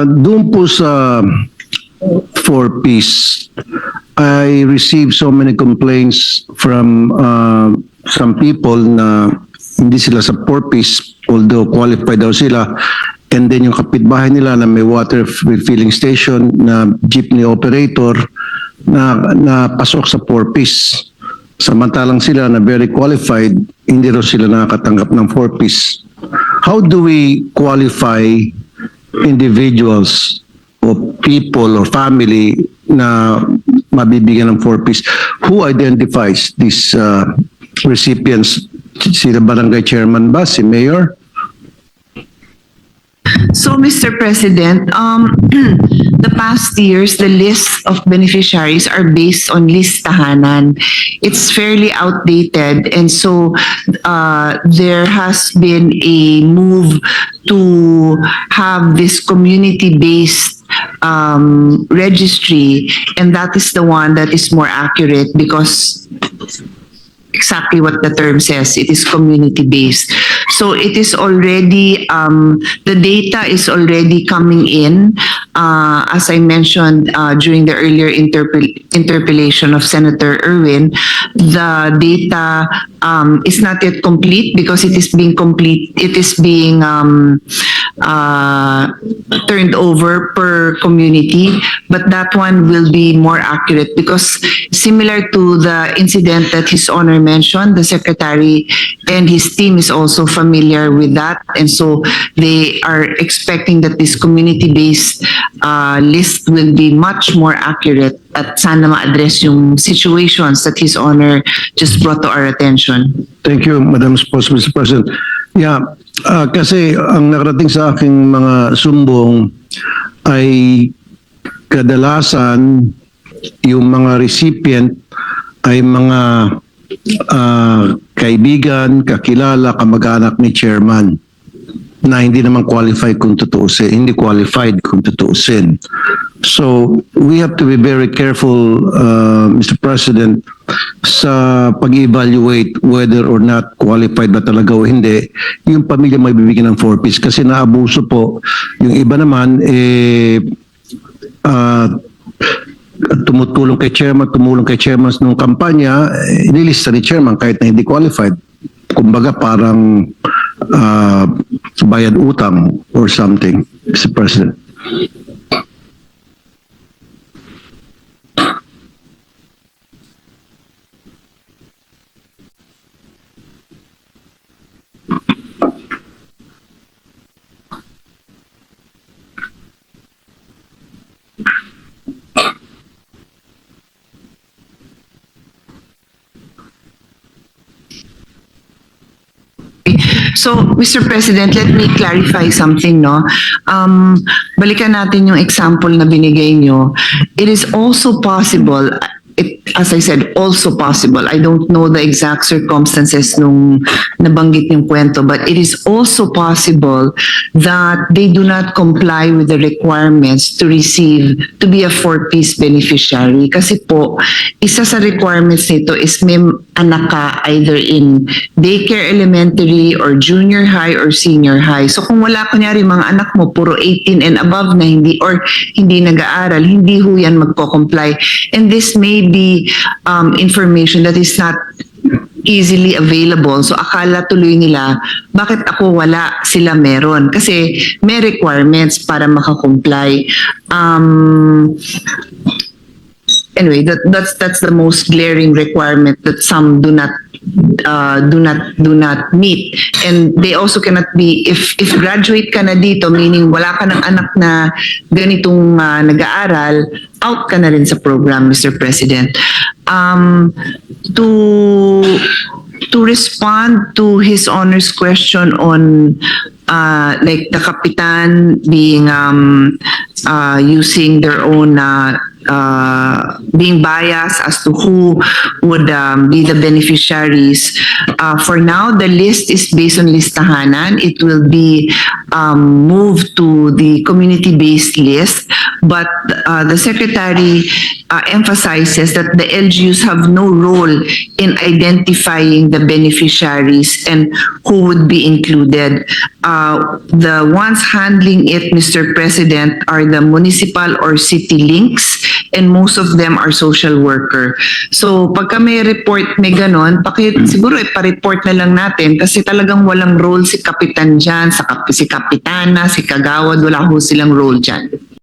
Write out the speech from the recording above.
Ah, doon po sa four piece, I received so many complaints from uh, some people na hindi sila sa four piece, although qualified daw sila. And then yung kapitbahay nila na may water refilling station na jeepney operator na, na pasok sa four piece. Samantalang sila na very qualified, hindi raw sila nakakatanggap ng four piece. How do we qualify individuals o people or family na mabibigyan ng four piece? Who identifies these uh, recipients? Sila barangay chairman ba? Si mayor? So, Mr. President, um, the past years, the list of beneficiaries are based on listahanan. It's fairly outdated, and so uh, there has been a move to have this community-based um, registry, and that is the one that is more accurate because exactly what the term says. It is community-based. So it is already, um, the data is already coming in. Uh, as I mentioned, uh, during the earlier interpel- interpellation of Senator Irwin, the data, um, is not yet complete because it is being complete, it is being, um, uh, turned over per community, but that one will be more accurate because similar to the incident that His Honor mentioned, the Secretary and his team is also familiar with that. And so they are expecting that this community-based uh, list will be much more accurate at sana ma-address yung situations that His Honor just brought to our attention. Thank you, Madam Spos, Mr. President. Yeah, ah, kasi ang nakarating sa aking mga sumbong ay kadalasan yung mga recipient ay mga ah, kaibigan, kakilala, kamag-anak ni chairman na hindi naman qualified kung tutuusin, hindi qualified kung tutuusin. So, we have to be very careful, uh, Mr. President, sa pag-evaluate whether or not qualified ba talaga o hindi, yung pamilya may bibigyan ng piece kasi naabuso po. Yung iba naman, eh, ah, tumutulong kay chairman, tumulong kay chairman nung kampanya, eh, nilista ni chairman kahit na hindi qualified. Kumbaga parang ah, bayad utang or something, Mr. President. So, Mr. President, let me clarify something, no? Um, balikan natin yung example na binigay nyo. It is also possible, it, as I said, also possible. I don't know the exact circumstances nung nabanggit yung kwento, but it is also possible that they do not comply with the requirements to receive, to be a four-piece beneficiary. Kasi po, isa sa requirements nito is may anak ka either in daycare elementary or junior high or senior high. So kung wala kunyari mga anak mo puro 18 and above na hindi or hindi nag-aaral, hindi ho yan magko-comply. And this may be um, information that is not easily available. So akala tuloy nila, bakit ako wala, sila meron? Kasi may requirements para makakomply. Um, anyway, that, that's that's the most glaring requirement that some do not uh, do not do not meet, and they also cannot be if if graduate ka na dito, meaning wala ka ng anak na ganitong uh, nag-aaral, out ka na rin sa program, Mr. President. Um, to to respond to his honor's question on uh, like the kapitan being um, uh, using their own uh, uh, being biased as to who would um, be the beneficiaries. Uh, for now, the list is based on listahanan. It will be um, moved to the community-based list but uh, the secretary uh, emphasizes that the LGUs have no role in identifying the beneficiaries and who would be included. Uh, the ones handling it, Mr. President, are the municipal or city links and most of them are social worker. So pagka may report may ganon, paki, siguro ipa-report na lang natin kasi talagang walang role si kapitan dyan, sa si kapitana, si kagawad, wala ho silang role dyan.